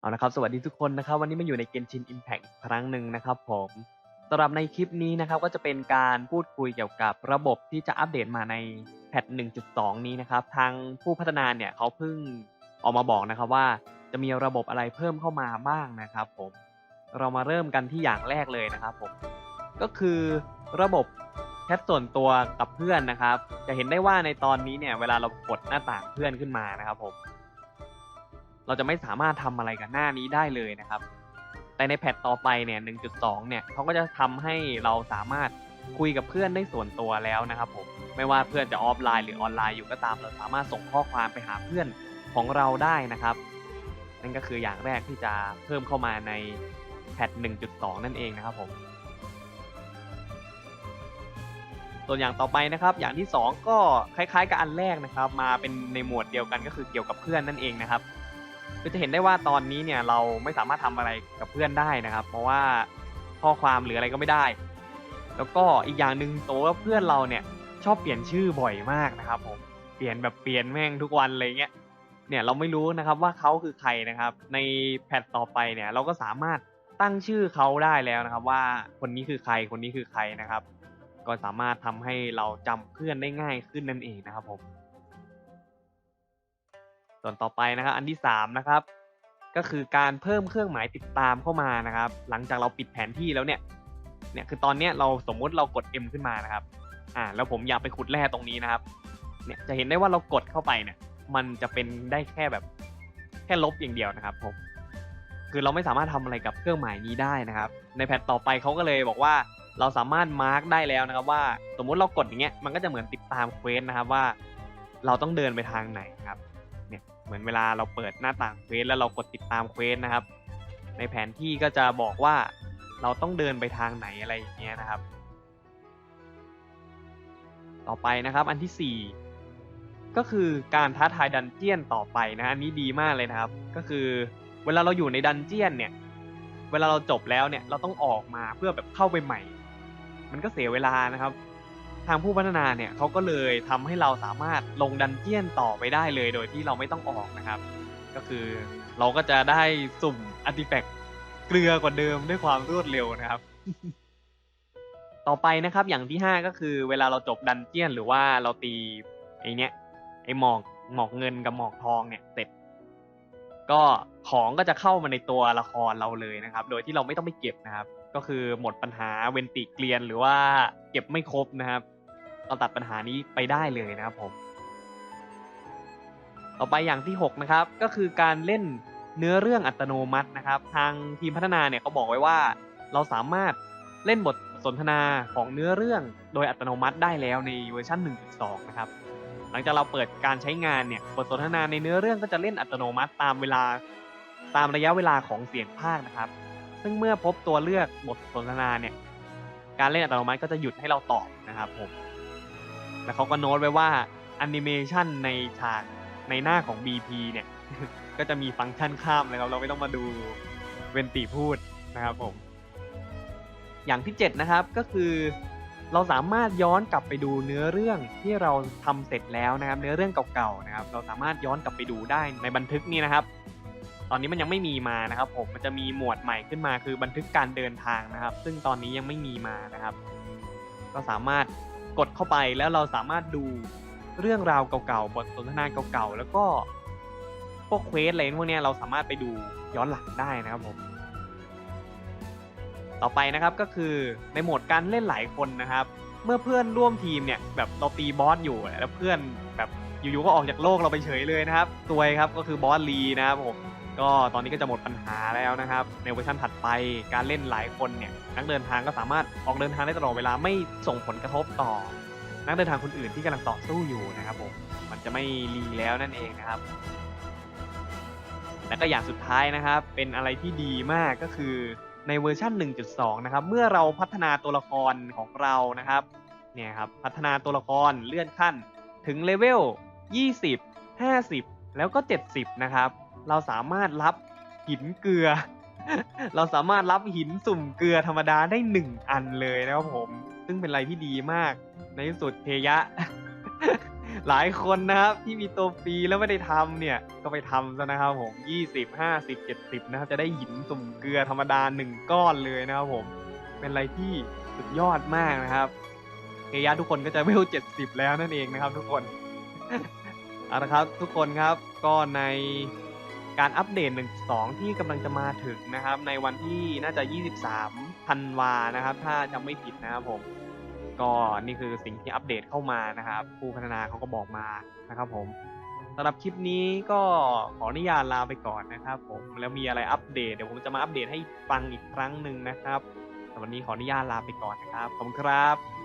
เอาละครับสวัสดีทุกคนนะครับวันนี้มาอยู่ใน Genshin Impact อีกครั้งหนึ่งนะครับผมสำหรับในคลิปนี้นะครับก็จะเป็นการพูดคุยเกี่ยวกับระบบที่จะอัปเดตมาในแพท1.2 นี้นะครับ ทางผู้พัฒนาเนี่ยเขาเพิ่งออกมาบอกนะครับว่า จะมีระบบอะไรเพิ่มเข้ามาบ้างนะครับผมเรามาเริ่มกันที่อย่างแรกเลยนะครับผมก็คือระบบแชทส่วนตัวกับเพื่อนนะครับ จะเห็นได้ว่าในตอนนี้เนี่ยเวลาเรากดหน้าต่างเพื่อนขึ้นมานะครับผม เราจะไม่สามารถทำอะไรกับหน้านี้ได้เลยนะครับ แต่ในแพทต่อไปเนี่ย 1.2 เนี่ยเขาก็จะทำให้เราสามารถคุยกับเพื่อนได้ส่วนตัวแล้วนะครับผม ไม่ว่าเพื่อนจะออฟไลน์หรือออนไลน์อยู่ก็ตาม เราสามารถส่งข้อความไปหาเพื่อนของเราได้นะครับ นั่นก็คืออย่างแรกที่จะเพิ่มเข้ามาในแพท 1.2 นั่นเองนะครับผม ส่วนอย่างต่อไปนะครับ อย่างที่ 2 ก็คล้ายๆกับอันแรกนะครับ มาเป็นในหมวดเดียวกันก็คือเกี่ยวกับเพื่อนนั่นเองนะครับ ก็จะเห็นได้ว่าตอนนี้เนี่ยเราไม่สามารถทำอะไรกับเพื่อนได้นะครับ เพราะว่าข้อความหรืออะไรก็ไม่ได้ แล้วก็อีกอย่างหนึ่งตัวว่าเพื่อนเราเนี่ยชอบเปลี่ยนชื่อบ่อยมากนะครับผมเปลี่ยนแบบเปลี่ยนแม่งทุกวันเลยเงี้ยเนี่ยเราไม่รู้นะครับว่าเขาคือใครนะครับ ในแพทต่อไปเนี่ยเราก็สามารถตั้งชื่อเขาได้แล้วนะครับ ว่าคนนี้คือใครคนนี้คือใครนะครับ ก็สามารถทำให้เราจำเพื่อนได้ง่ายขึ้นนั่นเองนะครับผม ส่วนต่อไปนะครับอันที่สามนะครับก็คือการเพิ่มเครื่องหมายติดตามเข้ามานะครับ หลังจากเราปิดแผนที่แล้วเนี่ยเนี่ยคือตอนเนี้ยเราสมมุติเรากด M ขึ้นมานะครับอ่าแล้วผมอยากไปขุดแร่ตรงนี้นะครับเนี่ยจะเห็นได้ว่าเรากดเข้าไปเนี่ย มันจะเป็นได้แค่แบบแค่ลบอย่างเดียวนะครับผมคือเราไม่สามารถทำอะไรกับเครื่องหมายนี้ได้นะครับ ในแพทต่อไปเขาก็เลยบอกว่าเราสามารถมาร์กได้แล้วนะครับ ว่าสมมุติเรากดอย่างเงี้ยมันก็จะเหมือนติดตามเควสนะครับว่า เราต้องเดินไปทางไหนครับ เหมือนเวลาเราเปิดหน้าต่างเควสแล้วเรากดติดตามเควสนะครับ ในแผนที่ก็จะบอกว่าเราต้องเดินไปทางไหนอะไรอย่างเงี้ยนะครับ ต่อไปนะครับอันที่สี่ก็คือการท้าทายดันเจียนต่อไปนะอันนี้ดีมากเลยนะครับ ก็คือเวลาเราอยู่ในดันเจียนเนี่ยเวลาเราจบแล้วเนี่ยเราต้องออกมาเพื่อแบบเข้าไปใหม่ มันก็เสียเวลานะครับ ทางผู้พัฒนาเนี่ยเขาก็เลยทำให้เราสามารถลงดันเจียนต่อไปได้เลยโดยที่เราไม่ต้องออกนะครับ ก็คือเราก็จะได้สุ่มอาร์ติแฟกเกลือกว่าเดิมด้วยความรวดเร็วนะครับ ต่อไปนะครับอย่างที่ 5 ก็คือเวลาเราจบดันเจียนหรือว่าเราตีไอเนี้ยไอหมอกหมอกเงินกับหมอกทองเนี่ยเสร็จ ก็ของก็จะเข้ามาในตัวละครเราเลยนะครับ โดยที่เราไม่ต้องไปเก็บนะครับ ก็คือหมดปัญหาเวนติเกลียนหรือว่าเก็บไม่ครบนะครับเราตัดปัญหานี้ไปได้เลยนะครับผม ต่อไปอย่างที่ 6 นะครับ ก็คือการเล่นเนื้อเรื่องอัตโนมัตินะครับ ทางทีมพัฒนาเนี่ยเขาบอกไว้ว่า เราสามารถเล่นบทสนทนาของเนื้อเรื่องโดยอัตโนมัติได้แล้วในเวอร์ชัน1.2 นะครับ หลังจากเราเปิดการใช้งานเนี่ยบทสนทนาในเนื้อเรื่องก็จะเล่นอัตโนมัติตามเวลาตามระยะเวลาของเสียงภาคนะครับ ซึ่งเมื่อพบตัวเลือกบทสนทนาเนี่ยการเล่นอัตโนมัติก็จะหยุดให้เราตอบนะครับผมแล้วเขาก็โน้ตไว้ว่าแอนิเมชันในฉากในหน้าของ BP เนี่ยก็จะมีฟังก์ชันข้ามเลยครับเราไม่ต้องมาดูเวนติพูดนะครับผมอย่างที่ 7 นะครับก็คือ เราสามารถย้อนกลับไปดูเนื้อเรื่องที่เราทำเสร็จแล้วนะครับ เนื้อเรื่องเก่าๆนะครับ เราสามารถย้อนกลับไปดูได้ในบันทึกนี้นะครับ ตอนนี้มันยังไม่มีมานะครับ ผมมันจะมีหมวดใหม่ขึ้นมาคือบันทึกการเดินทางนะครับ ซึ่งตอนนี้ยังไม่มีมานะครับ ก็สามารถกดเข้าไปแล้วเราสามารถดูเรื่องราวเก่าๆบทสนทนาเก่าๆแล้วก็พวกเควสอะไรพวกนี้เราสามารถไปดูย้อนหลังได้นะครับผม ต่อไปนะครับก็คือในโหมดการเล่นหลายคนนะครับ เมื่อเพื่อนร่วมทีมเนี่ยแบบเราตีบอสอยู่แล้วเพื่อนแบบอยู่ๆก็ออกจากโลกเราไปเฉยเลยนะครับตัวครับก็คือบอสลีนะครับผมก็ตอนนี้ก็จะหมดปัญหาแล้วนะครับ ในเวอร์ชันถัดไปการเล่นหลายคนเนี่ยนักเดินทางก็สามารถออกเดินทางได้ตลอดเวลาไม่ส่งผลกระทบต่อ นักเดินทางคนอื่นที่กำลังต่อสู้อยู่นะครับผมมันจะไม่รีแล้วนั่นเองนะครับ และก็อย่างสุดท้ายนะครับ เป็นอะไรที่ดีมากก็คือ ในเวอร์ชัน1.2 นะครับ เมื่อเราพัฒนาตัวละครของเรานะครับเนี่ยครับพัฒนาตัวละครเลื่อนขั้นถึงเลเวล 20 50 แล้วก็ 70 นะครับ เราสามารถรับหินเกลือ เราสามารถรับหินสุ่มเกลือธรรมดาได้ 1 อันเลยนะครับผม ซึ่งเป็นอะไรที่ดีมาก ในที่สุดเทยะ หลายคนนะครับที่มีตัวฟรีแล้วไม่ได้ทำเนี่ย ก็ไปทำซะนะครับผมยี่สิบห้าสิบเจ็ดสิบนะครับจะได้หินสุ่มเกลือธรรมดาหนึ่งก้อนเลยนะครับผม เป็นอะไรที่สุดยอดมากนะครับเกยะทุกคนก็จะเวลเจ็ดสิบแล้วนั่นเองนะครับทุกคนเอาละครับทุกคนครับก็ในการอัปเดต 1.2 ที่กำลังจะมาถึงนะครับ ในวันที่น่าจะ 23ธันวานะครับ ถ้าจำไม่ผิดนะครับผม ก็นี่คือสิ่งที่อัปเดตเข้ามานะครับผู้พัฒนาเขาก็บอกมานะครับผมสำหรับคลิปนี้ก็ขออนุญาตลาไปก่อนนะครับ ผมแล้วมีอะไรอัปเดตเดี๋ยวผมจะมาอัปเดตให้ฟังอีกครั้งหนึ่งนะครับแต่วันนี้ขออนุญาตลาไปก่อนนะครับขอบคุณครับ